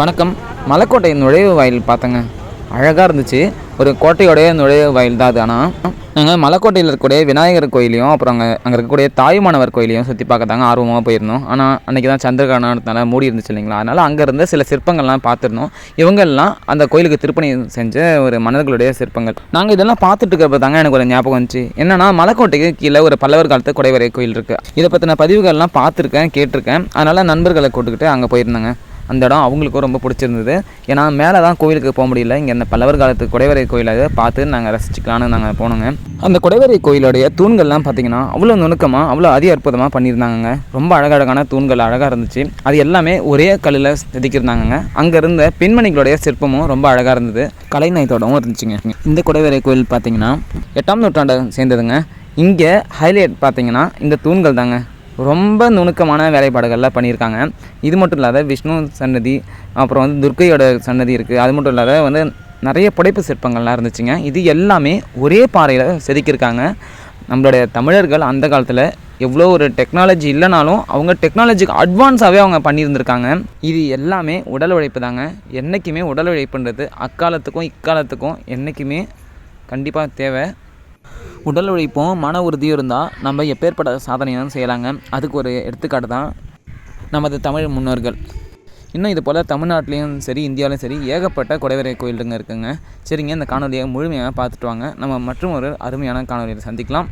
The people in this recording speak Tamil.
வணக்கம். மலைக்கோட்டை நுழைவு வாயில் பார்த்தேங்க. அழகாக இருந்துச்சு. ஒரு கோட்டையோடைய நுழைவு வாயில் தான் அது. ஆனால் நாங்கள் மலைக்கோட்டையில் இருக்கக்கூடிய விநாயகர் கோயிலையும் அப்புறம் அங்கே அங்கே இருக்கக்கூடிய தாயுமானவர் கோயிலையும் சுற்றி பார்க்க தாங்க ஆர்வமாக போயிருந்தோம். ஆனால் அன்றைக்கி தான் சந்திரகிரகணத்தினால மூடி இருந்துச்சு இல்லைங்களா? அதனால் அங்கே இருந்த சில சிற்பங்கள்லாம் பார்த்துருந்தோம். இவங்கெல்லாம் அந்த கோயிலுக்கு திருப்பணி செஞ்ச ஒரு மன்னர்களுடைய சிற்பங்கள். நாங்கள் இதெல்லாம் பார்த்துட்டு இருக்கிறப்ப தாங்க எனக்கு ஒரு ஞாபகம் வந்துச்சு. என்னென்னா மலைக்கோட்டைக்கு கீழே ஒரு பல்லவர் காலத்து குடைவரை கோயில் இருக்குது இதை பற்றின பதிவுகள்லாம் பார்த்துருக்கேன் கேட்டிருக்கேன். அதனால் நண்பர்களை கூட்டுக்கிட்டு அங்கே போயிருந்தேங்க. அந்த இடம் அவங்களுக்கும் ரொம்ப பிடிச்சிருந்தது. ஏன்னா மேலே தான் கோயிலுக்கு போக முடியல. இங்கே இந்த பல்லவர் காலத்து குடைவரை கோயிலை பார்த்து நாங்கள் ரசிச்சுக்கலான்னு நாங்கள் போனோங்க. அந்த குடைவரை கோயிலுடைய தூண்கள்லாம் பார்த்திங்கன்னா அவ்வளோ நுணுக்கமாக அவ்வளோ அதி அற்புதமாக பண்ணியிருந்தாங்கங்க. ரொம்ப அழகழகான தூண்கள் அழகாக இருந்துச்சு. அது எல்லாமே ஒரே கல்லில் செதுக்கியிருந்தாங்க அங்கே இருந்த பெண்மணிகளுடைய சிற்பமும் ரொம்ப அழகாக இருந்தது. கலைநயத்தோடவும் இருந்துச்சுங்க. இந்த குடைவரை கோயில் பார்த்தீங்கன்னா எட்டாம் நூற்றாண்டை சேர்ந்ததுங்க. இங்கே ஹைலைட் பார்த்தீங்கன்னா இந்த தூண்கள் தாங்க ரொம்ப நுணுக்கமான வேலைப்பாடுகள்லாம் பண்ணியிருக்காங்க. இது மட்டும் இல்லாத விஷ்ணு சன்னதி அப்புறம் வந்து துர்க்கையோட சன்னதி இருக்குது அது மட்டும் இல்லாத வந்து நிறைய புடைப்பு சிற்பங்கள்லாம் இருந்துச்சுங்க. இது எல்லாமே ஒரே பாறையில் செதுக்கியிருக்காங்க. நம்மளுடைய தமிழர்கள் அந்த காலத்தில் எவ்வளோ ஒரு டெக்னாலஜி இல்லைனாலும் அவங்க டெக்னாலஜிக்கு அட்வான்ஸாகவே அவங்க பண்ணியிருந்திருக்காங்க. இது எல்லாமே உடல் உழைப்பு தாங்க. என்றைக்குமே உடல் உழைப்புன்றது அக்காலத்துக்கும் இக்காலத்துக்கும் என்றைக்குமே கண்டிப்பாக தேவை. உடல் உழைப்பும் மன உறுதியும் இருந்தால் நம்ம எப்பேற்பட்ட சாதனையும் செய்யலாங்க. அதுக்கு ஒரு எடுத்துக்காட்டு தான் நமது தமிழ் முன்னோர்கள். இன்னும் இது போல் தமிழ்நாட்டிலையும் சரி இந்தியாவிலும் சரி ஏகப்பட்ட குடைவரை கோயிலுங்க இருக்குங்க. சரிங்க இந்த காணொலியை முழுமையாக பார்த்துட்டு வாங்க. நம்ம மற்றும் ஒரு அருமையான காணொலியில் சந்திக்கலாம்.